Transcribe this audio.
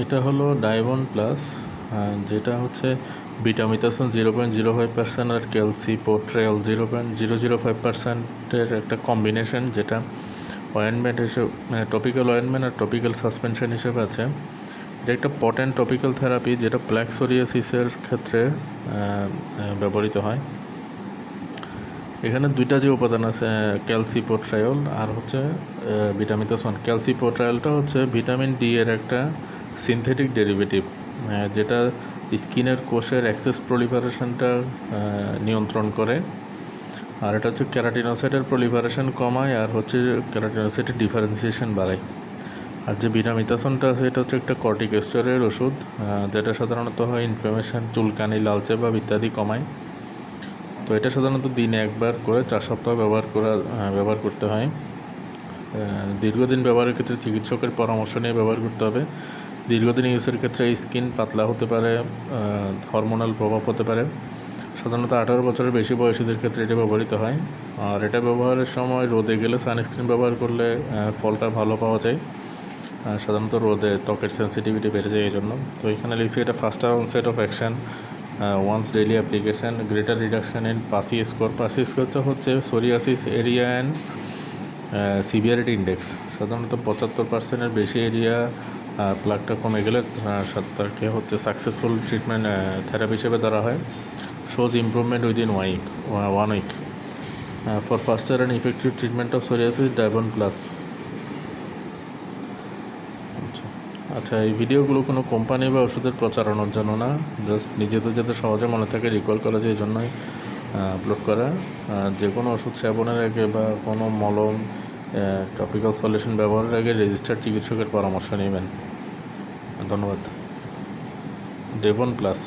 এটা হলো ডাইবন প্লাস যেটা হচ্ছে ভিটামিতাসন zero point zero five percent আর calcipotriol zero point zero zero five পার্সেন্টের একটা কম্বিনেশন যেটা অয়েনমেন্ট হিসেবে টপিক্যাল অয়েনমেন্ট আর টপিক্যাল সাসপেনশন হিসেবে আছে। এটা একটা পটেন্ট টপিক্যাল থেরাপি যেটা প্ল্যাক্সোরিয়াসিসের ক্ষেত্রে ব্যবহৃত হয়। এখানে দুইটা যে উপাদান আছে, ক্যালসি ক্যালসিপোট্রায়ল আর হচ্ছে ভিটামিতাসন ক্যালসি ক্যালসিপোট্রায়লটা হচ্ছে ভিটামিন ডি এর একটা সিনথেটিক ডেরিভেটিভ যেটা স্কিনের কোষের অ্যাক্সেস প্রলিফারেশনটা নিয়ন্ত্রণ করে। আর এটা হচ্ছে ক্যারাটিনোসাইটের প্রলিফারেশন কমায়, আর হচ্ছে ক্যারাটিনোসাইটের ডিফারেন্সিয়েশন বাড়ায়। আর যে ভিটামিতাসনটা আছে, এটা হচ্ছে একটা কর্টিকোস্টেরয়ের ওষুধ যেটা সাধারণত হয় ইনফ্লামেশন চুলকানি লালচে বা ইত্যাদি কমায়। তো এটা সাধারণত দিনে একবার করে চার সপ্তাহ ব্যবহার করা ব্যবহার করতে হয়। দীর্ঘদিন ব্যবহারের ক্ষেত্রে চিকিৎসকের পরামর্শ নিয়ে ব্যবহার করতে হবে। দীর্ঘদিন ইউজের ক্ষেত্রে স্কিন পাতলা হতে পারে হরমোনাল প্রভাব হতে পারে। সাধারণত আঠারো বছরের বেশি বয়সীদের ক্ষেত্রে এটা ব্যবহৃত হয়। আর এটা ব্যবহারের সময় রোদে গেলে সানস্ক্রিন ব্যবহার করলে ফলটা ভালো পাওয়া যায়। সাধারণত রোদে ত্বকের সেন্সিটিভিটি বেড়ে যায় এই জন্য তো এখানে লিখছি এটা faster onset of action once daily application greater reduction in PASI score PASI স্কোরটা হচ্ছে psoriasis area and severity index সাধারণত পঁচাত্তর পার্সেন্টের বেশি এরিয়া প্লাগটা কমে গেলে তাকে হচ্ছে সাকসেসফুল ট্রিটমেন্ট থেরাপি হিসেবে ধরা হয়। Shows improvement within week one week for faster and effective treatment of psoriasis ডায়বন plus আচ্ছা এই ভিডিওগুলো কোনো কোম্পানি বা ওষুধের প্রচারণার জন্য না। জাস্ট নিজেদের যাতে সহজে মনে থাকে রিকল করা যায়, এই জন্যই আপলোড করা। যে কোনো ওষুধ সেবনের আগে বা কোনো মলম টপিক্যাল সলিউশন ব্যবহারের আগে রেজিস্টার্ড চিকিৎসকের পরামর্শ নেবেন। ধন্যবাদ। Devon plus